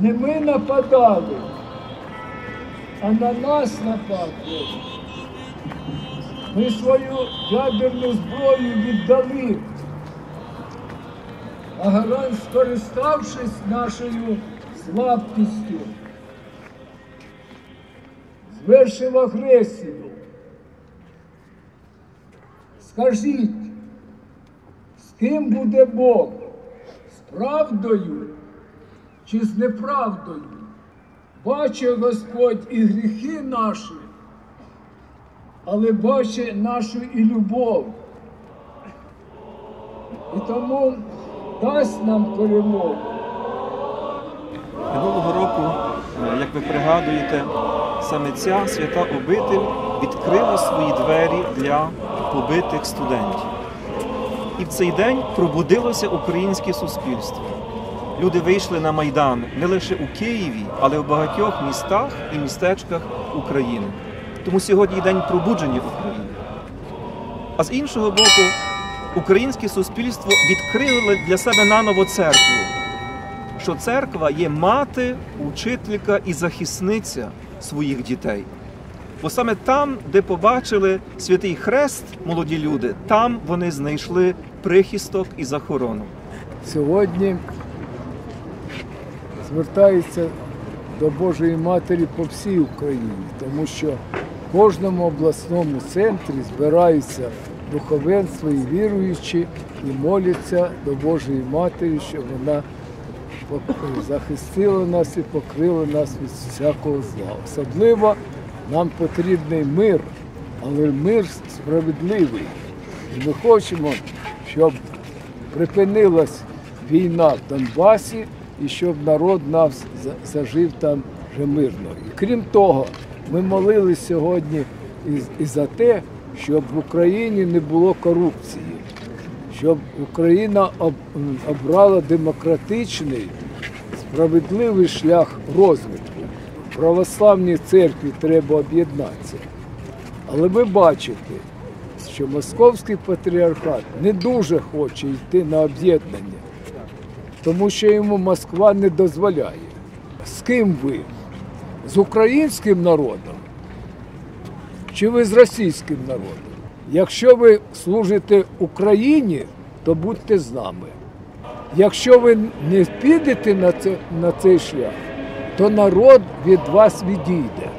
Не ми нападали, а на нас напав. Ми свою ядерну зброю віддали. А гарант, скориставшись нашою слабкістю, звершив агресію. Скажіть, з ким буде Бог? З правдою чи з неправдою? Бачить Господь і гріхи наші, але бачить нашу і любов. І тому дасть нам перемогу. Минулого року, е, як ви пригадуєте, саме ця свята обитель відкрила свої двері для побитих студентів. І в цей день пробудилося українське суспільство. Люди вийшли на Майдан не лише у Києві, але в багатьох містах і містечках України. Тому сьогодні день пробудження України. А з іншого боку, українське суспільство відкрило для себе наново церкву що церква є мати, учителька і захисниця своїх дітей. Бо саме там, де побачили святий хрест молоді люди, там вони знайшли прихисток і захорону. Сьогодні звертаються до Божої Матері по всій Україні, тому що в кожному обласному центрі збираються духовенство і віруючі і моляться до Божої Матері, щоб вона захистила нас і покрила нас від всякого зла. Особливо нам потрібний мир, але мир справедливий. І ми хочемо, щоб припинилась війна в Донбасі і щоб народ нас зажив там вже мирно. І крім того, ми молились сьогодні і, за те, щоб в Україні не було корупції, щоб Україна об- обрала демократичний, справедливий шлях розвитку. Православній церкві треба об'єднатися. Але ви бачите, що московський патріархат не дуже хоче йти на об'єднання, тому що йому Москва не дозволяє. З ким ви? З українським народом? Чи ви з російським народом? Якщо ви служите Україні, то будьте з нами. Якщо ви не підете на, це, на цей шлях, то народ від вас відійде.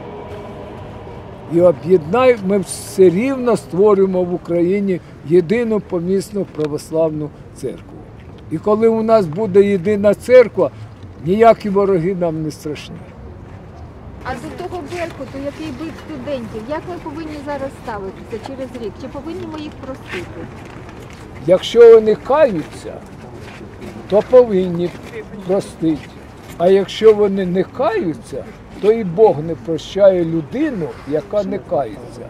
І об'єднай, ми все рівно створюємо в Україні єдину помісну православну церкву. І коли у нас буде єдина церква, ніякі вороги нам не страшні. А до того Беркуту, який бив студентів, як ми повинні зараз ставитися через рік? Чи повинні ми їх простити? Якщо вони каються, то повинні простити. А якщо вони не каються, то і Бог не прощає людину, яка не кається.